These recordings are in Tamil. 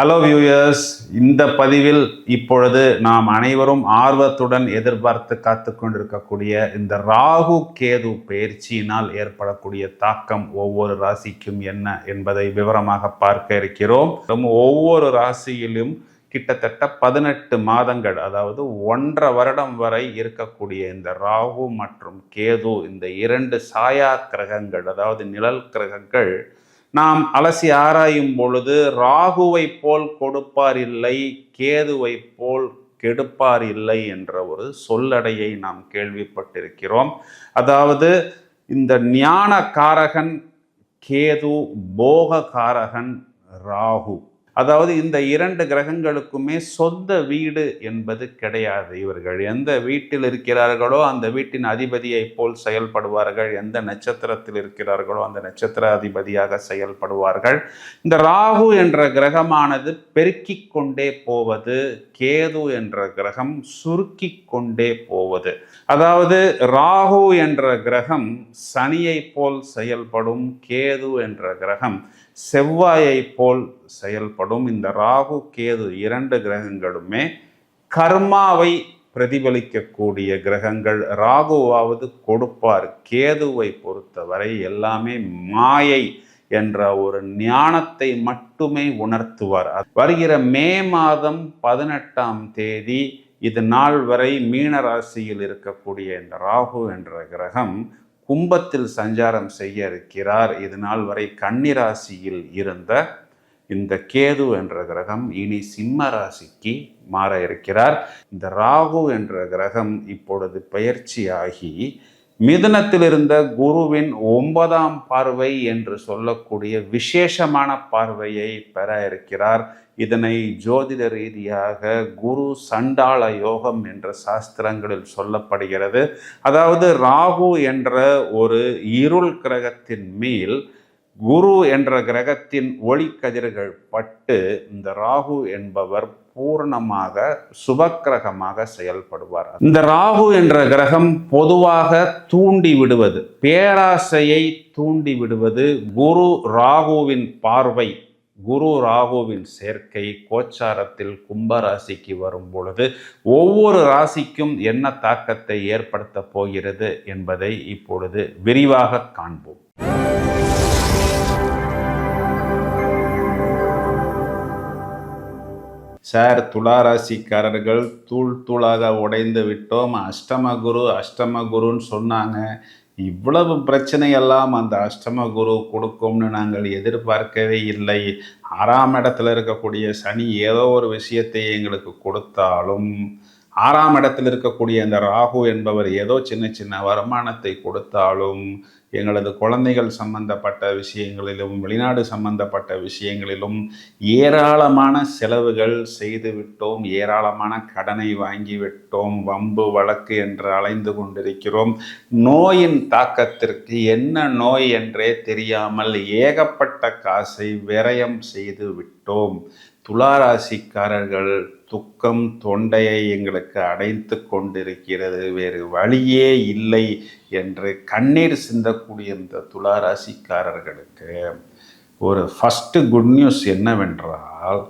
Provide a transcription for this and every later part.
ஹலோ வியூயர்ஸ் இந்த பதிவில் இப்பொழுது நாம் அனைவரும் ஆர்வத்துடன் எதிர்பார்த்து காத்து கொண்டிருக்கக்கூடிய இந்த ராகு கேது பயிற்சியினால் ஏற்படக்கூடிய தாக்கம் ஒவ்வொரு ராசிக்கும் என்ன என்பதை விவரமாக பார்க்க இருக்கிறோம். ஒவ்வொரு ராசியிலும் கிட்டத்தட்ட பதினெட்டு மாதங்கள் அதாவது ஒன்றரை வருடம் வரை இருக்கக்கூடிய இந்த ராகு மற்றும் கேது இந்த இரண்டு சாயா கிரகங்கள் அதாவது நிழல் கிரகங்கள் நாம் அலசி ஆராயும் பொழுது ராகுவை போல் கொடுப்பார் இல்லை கேதுவை போல் கெடுப்பார் இல்லை என்ற ஒரு சொல்லடையை நாம் கேள்விப்பட்டிருக்கிறோம். அதாவது இந்த ஞான காரகன் கேது போக காரகன் ராகு. அதாவது இந்த இரண்டு கிரகங்களுக்குமே சொந்த வீடு என்பது கிடையாது இவர்கள். எந்த வீட்டில் இருக்கிறார்களோ அந்த வீட்டின் அதிபதியை போல் செயல்படுவார்கள். எந்த நட்சத்திரத்தில் இருக்கிறார்களோ அந்த நட்சத்திர அதிபதியாக செயல்படுவார்கள். இந்த ராகு என்ற கிரகமானது பெருக்கிக் கொண்டே போவது கேது என்ற கிரகம் சுருக்கி கொண்டே போவது. அதாவது ராகு என்ற கிரகம் சனியை போல் செயல்படும் கேது என்ற கிரகம் செவ்வாயை போல் செயல்படும். இந்த ராகு கேது இரண்டு கிரகங்களுமே கர்மாவை பிரதிபலிக்கக்கூடிய கிரகங்கள். ராகுவாவது கொடுப்பார். கேதுவை பொறுத்தவரை எல்லாமே மாயை என்ற ஒரு ஞானத்தை மட்டுமே உணர்த்துவார். வருகிற மே மாதம் பதினெட்டாம் தேதி இது நாள் வரை மீன ராசியில் இருக்கக்கூடிய இந்த ராகு என்ற கிரகம் கும்பத்தில் சஞ்சாரம் செய்ய இருக்கிறார் இது நாள் வரை கன்னிராசியில் இருந்த இந்த கேது என்ற கிரகம் இனி சிம்ம ராசிக்கு மாற இருக்கிறார். இந்த ராகு என்ற கிரகம் இப்பொழுது பயிற்சியாகி மிதுனத்தில் இருந்த குருவின் ஒன்பதாம் பார்வை என்று சொல்லக்கூடிய விசேஷமான பார்வையை பெற இருக்கிறார். இதனை ஜோதிட ரீதியாக குரு சண்டாள யோகம் என்ற சாஸ்திரங்களில் சொல்லப்படுகிறது. அதாவது ராகு என்ற ஒரு இருள் கிரகத்தின் மேல் குரு என்ற கிரகத்தின் ஒளி கதிர்கள் பட்டு இந்த ராகு என்பவர் பூர்ணமாக சுபக்கிரகமாக செயல்படுவார். இந்த ராகு என்ற கிரகம் பொதுவாக தூண்டி விடுவது பேராசையை தூண்டி விடுவது குரு ராகுவின் பார்வை குரு ராகுவின் சேர்க்கை கோச்சாரத்தில் கும்பராசிக்கு வரும் பொழுது ஒவ்வொரு ராசிக்கும் என்ன தாக்கத்தை ஏற்படுத்தப் போகிறது என்பதை இப்பொழுது விரிவாக காண்போம். சார் துளாராசிக்காரர்கள் தூள் தூளாக உடைந்து விட்டோம். அஷ்டம குரு அஷ்டம குருன்னு சொன்னாங்க. இவ்வளவு பிரச்சனையெல்லாம் அந்த அஷ்டம குரு கொடுக்கும்னு நாங்கள் எதிர்பார்க்கவே இல்லை. ஆறாம் இடத்துல இருக்கக்கூடிய சனி ஏதோ ஒரு விஷயத்தை எங்களுக்கு கொடுத்தாலும் ஆறாம் இடத்தில் இருக்கக்கூடிய அந்த ராகு என்பவர் ஏதோ சின்ன சின்ன வருமானத்தை கொடுத்தாலும் எங்களது குழந்தைகள் சம்பந்தப்பட்ட விஷயங்களிலும் வெளிநாடு சம்பந்தப்பட்ட விஷயங்களிலும் ஏராளமான செலவுகள் செய்து விட்டோம் ஏராளமான கடனை வாங்கி விட்டோம் வம்பு வழக்கு என்று அலைந்து கொண்டிருக்கிறோம். நோயின் தாக்கத்திற்கு என்ன நோய் என்றே தெரியாமல் ஏகப்பட்ட காசை விரயம் செய்து விட்டோம் துளாராசிக்காரர்கள் துக்கம் தொண்டையை எங்களுக்கு அடைத்து கொண்டிருக்கிறது. வேறு வழியே இல்லை என்று கண்ணீர் சிந்தக்கூடிய இந்த துளாராசிக்காரர்களுக்கு ஒரு ஃபஸ்ட்டு குட் நியூஸ் என்னவென்றால்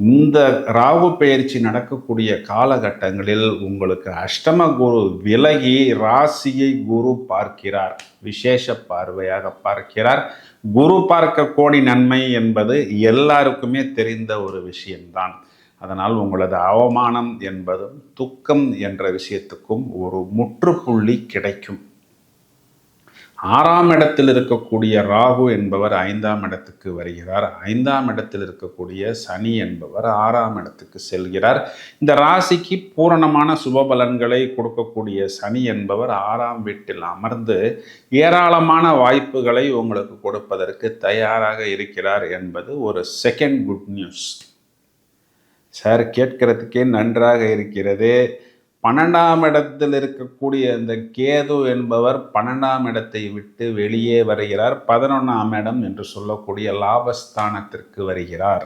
இந்த ராகு பயிற்சி நடக்கக்கூடிய காலகட்டங்களில் உங்களுக்கு அஷ்டம குரு விலகி ராசியை குரு பார்க்கிறார். விசேஷ பார்வையாக பார்க்கிறார். குரு பார்க்க கோடி நன்மை என்பது எல்லாருக்குமே தெரிந்த ஒரு விஷயம்தான். அதனால் உங்களது அவமானம் என்பதும் துக்கம் என்ற விஷயத்துக்கும் ஒரு முற்றுப்புள்ளி கிடைக்கும். ஆறாம் இடத்தில் இருக்கக்கூடிய ராகு என்பவர் ஐந்தாம் இடத்துக்கு வருகிறார். ஐந்தாம் இடத்தில் இருக்கக்கூடிய சனி என்பவர் ஆறாம் இடத்துக்கு செல்கிறார். இந்த ராசிக்கு பூரணமான சுபபலன்களை கொடுக்கக்கூடிய சனி என்பவர் ஆறாம் வீட்டில் அமர்ந்து ஏராளமான வாய்ப்புகளை உங்களுக்கு கொடுப்பதற்கு தயாராக இருக்கிறார் என்பது ஒரு செகண்ட் குட் நியூஸ் சார் கேட்கறதுக்கே நன்றாக இருக்கிறது. பன்னெண்டாம் இடத்தில் இருக்கக்கூடிய இந்த கேது என்பவர் பன்னெண்டாம் இடத்தை விட்டு வெளியே வருகிறார். பதினொன்றாம் இடம் என்று சொல்லக்கூடிய லாபஸ்தானத்திற்கு வருகிறார்.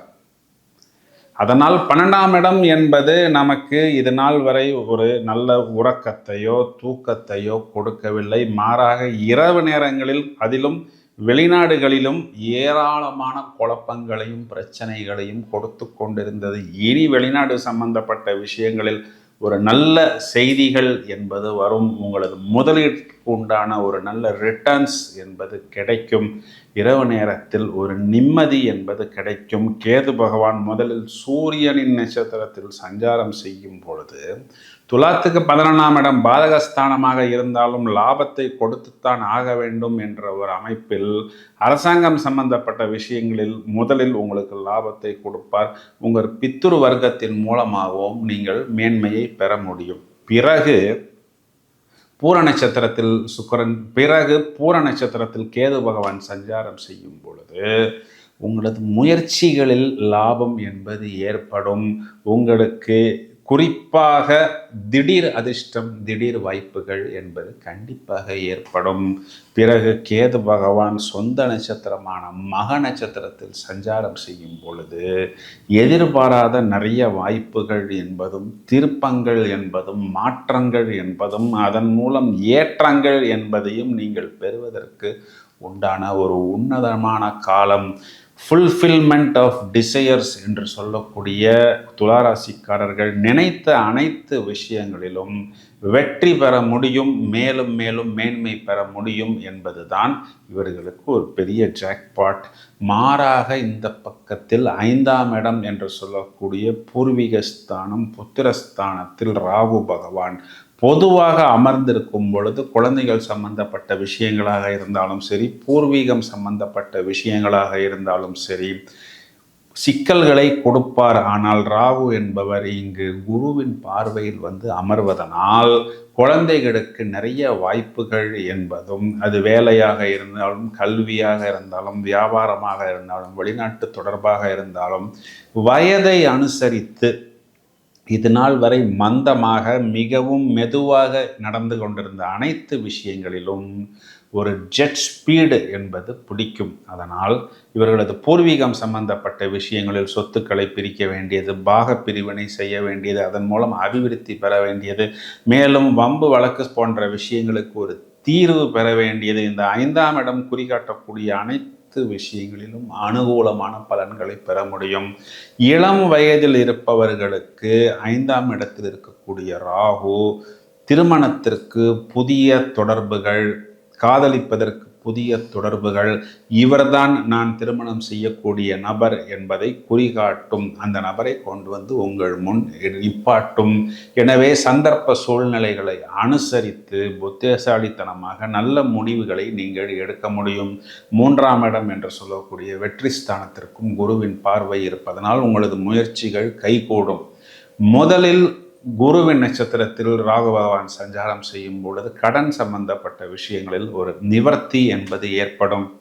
அதனால் பன்னெண்டாம் இடம் என்பது நமக்கு இது நாள் வரை ஒரு நல்ல உறக்கத்தையோ தூக்கத்தையோ கொடுக்கவில்லை. மாறாக இரவு நேரங்களில் அதிலும் வெளிநாடுகளிலும் ஏராளமான குழப்பங்களையும் பிரச்சனைகளையும் கொடுத்து கொண்டிருந்தது. இனி வெளிநாடு சம்பந்தப்பட்ட விஷயங்களில் ஒரு நல்ல செய்திகள் என்பது வரும் உங்களது முதலீட்டு உண்டான ஒரு நல்ல ரிட்டர்ன்ஸ் என்பது கிடைக்கும். இரவு நேரத்தில் ஒரு நிம்மதி என்பது கிடைக்கும். கேது பகவான் முதலில் சூரியனின் நட்சத்திரத்தில் சஞ்சாரம் செய்யும் பொழுது துலாத்துக்கு பதினொன்றாம் இடம் பாதகஸ்தானமாக இருந்தாலும் லாபத்தை கொடுத்துத்தான் ஆக வேண்டும் என்ற ஒரு அமைப்பில் அரசாங்கம் சம்பந்தப்பட்ட விஷயங்களில் முதலில் உங்களுக்கு லாபத்தை கொடுப்பார். உங்கள் பித்துரு வர்க்கத்தின் மூலமாகவும் நீங்கள் மேன்மையை பெற முடியும். பிறகு பூர நட்சத்திரத்தில் சுக்கரன் பிறகு பூர நட்சத்திரத்தில் கேது பகவான் சஞ்சாரம் செய்யும் பொழுது உங்களது முயற்சிகளில் லாபம் என்பது ஏற்படும். உங்களுக்கு குறிப்பாக திடீர் அதிர்ஷ்டம் திடீர் வாய்ப்புகள் என்பது கண்டிப்பாக ஏற்படும். பிறகு கேது பகவான் சொந்த நட்சத்திரமான மக நட்சத்திரத்தில் சஞ்சாரம் செய்யும் பொழுது எதிர்பாராத நிறைய வாய்ப்புகள் என்பதும் திருப்பங்கள் என்பதும் மாற்றங்கள் என்பதும் அதன் மூலம் ஏற்றங்கள் என்பதையும் நீங்கள் பெறுவதற்கு உண்டான ஒரு உன்னதமான காலம். ஃபுல்ஃபில்மெண்ட் ஆஃப் டிசையர்ஸ் என்று சொல்லக்கூடிய துளாராசிக்காரர்கள் நினைத்த அனைத்து விஷயங்களிலும் வெற்றி பெற முடியும் மேலும் மேலும் மேன்மை பெற முடியும் என்பதுதான் இவர்களுக்கு ஒரு பெரிய ஜாக்பாட் மாறாக இந்த பக்கத்தில் ஐந்தாம் இடம் என்று சொல்லக்கூடிய பூர்வீக ஸ்தானம் புத்திரஸ்தானத்தில் ராகு பகவான். பொதுவாக அமர்ந்திருக்கும் பொழுது குழந்தைகள் சம்பந்தப்பட்ட விஷயங்களாக இருந்தாலும் சரி பூர்வீகம் சம்பந்தப்பட்ட விஷயங்களாக இருந்தாலும் சரி சிக்கல்களை கொடுப்பார். ஆனால் ராகு என்பவர் இங்கு குருவின் பார்வையில் வந்து அமர்வதனால் குழந்தைகளுக்கு நிறைய வாய்ப்புகள் என்பதும் அது வேலையாக இருந்தாலும் கல்வியாக இருந்தாலும் வியாபாரமாக இருந்தாலும் வெளிநாட்டு தொடர்பாக இருந்தாலும் வயதை அனுசரித்து இது நாள் வரை மந்தமாக மிகவும் மெதுவாக நடந்து கொண்டிருந்த அனைத்து விஷயங்களிலும் ஒரு ஜெட் ஸ்பீடு என்பது பிடிக்கும். அதனால் இவர்களது பூர்வீகம் சம்பந்தப்பட்ட விஷயங்களில் சொத்துக்களை பிரிக்க வேண்டியது பாக பிரிவினை செய்ய வேண்டியது அதன் மூலம் அபிவிருத்தி பெற வேண்டியது மேலும் வம்பு வழக்கு போன்ற விஷயங்களுக்கு ஒரு தீர்வு பெற வேண்டியது. இந்த ஐந்தாம் இடம் குறிகாட்டக்கூடிய அனைத்து விஷயங்களிலும் அனுகூலமான பலன்களை பெற முடியும். இளம் வயதில் இருப்பவர்களுக்கு ஐந்தாம் இடத்தில் இருக்கக்கூடிய ராகு திருமணத்திற்கு புதிய தொடர்புகள் காதலிப்பதற்கு புதிய தொடர்புகள். இவர்தான் நான் திருமணம் செய்யக்கூடிய நபர் என்பதை குறிகாட்டும். அந்த நபரை கொண்டு வந்து உங்கள் முன் இப்பாட்டும் எனவே சந்தர்ப்ப சூழ்நிலைகளை அனுசரித்து புத்திசாலித்தனமாக நல்ல முடிவுகளை நீங்கள் எடுக்க முடியும். மூன்றாம் இடம் என்று சொல்லக்கூடிய வெற்றி ஸ்தானத்திற்கும் குருவின் பார்வை இருப்பதனால் உங்களது முயற்சிகள் கைகூடும். முதலில் குருவின் நட்சத்திரத்தில் ராகு பகவான் சஞ்சாரம் செய்யும் பொழுது கடன் சம்பந்தப்பட்ட விஷயங்களில் ஒரு நிவர்த்தி என்பது ஏற்படும்.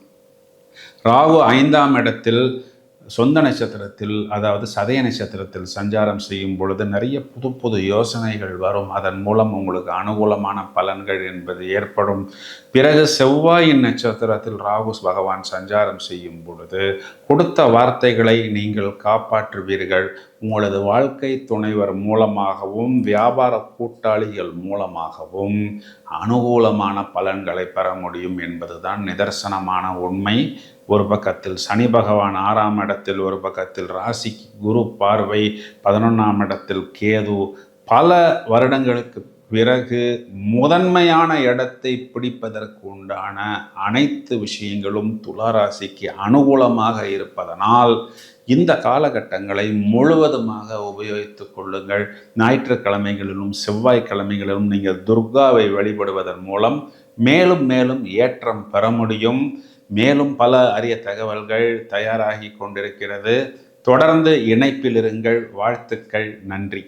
ராகு ஐந்தாம் இடத்தில் சொந்த நட்சத்திரத்தில் அதாவது சதய நட்சத்திரத்தில் சஞ்சாரம் செய்யும் பொழுது நிறைய புது புது யோசனைகள் வரும். அதன் மூலம் உங்களுக்கு அனுகூலமான பலன்கள் என்பது ஏற்படும். பிறகு செவ்வாயின் நட்சத்திரத்தில் ராகு பகவான் சஞ்சாரம் செய்யும் பொழுது கொடுத்த வார்த்தைகளை நீங்கள் காப்பாற்றுவீர்கள். உங்களது வாழ்க்கை துணைவர் மூலமாகவும் வியாபார கூட்டாளிகள் மூலமாகவும் அனுகூலமான பலன்களை பெற முடியும் என்பதுதான் நிதர்சனமான உண்மை. ஒரு பக்கத்தில் சனி பகவான் ஆறாம் இடத்தில் ஒரு பக்கத்தில் ராசிக்கு குரு பார்வை பதினொன்றாம் இடத்தில் கேது. பல வருடங்களுக்கு பிறகு முதன்மையான இடத்தை பிடிப்பதற்கு உண்டான அனைத்து விஷயங்களும் துளாராசிக்கு அனுகூலமாக இருப்பதனால் இந்த காலகட்டங்களை முழுவதுமாக உபயோகித்துக் கொள்ளுங்கள். ஞாயிற்றுக்கிழமைகளிலும் செவ்வாய்க்கிழமைகளிலும் நீங்கள் துர்காவை வழிபடுவதன் மூலம் மேலும் மேலும் ஏற்றம் பெற முடியும். மேலும் பல அரிய தகவல்கள் தயாராகி கொண்டிருக்கிறது. தொடர்ந்து இணைப்பில் இருங்கள். வாழ்த்துக்கள். நன்றி.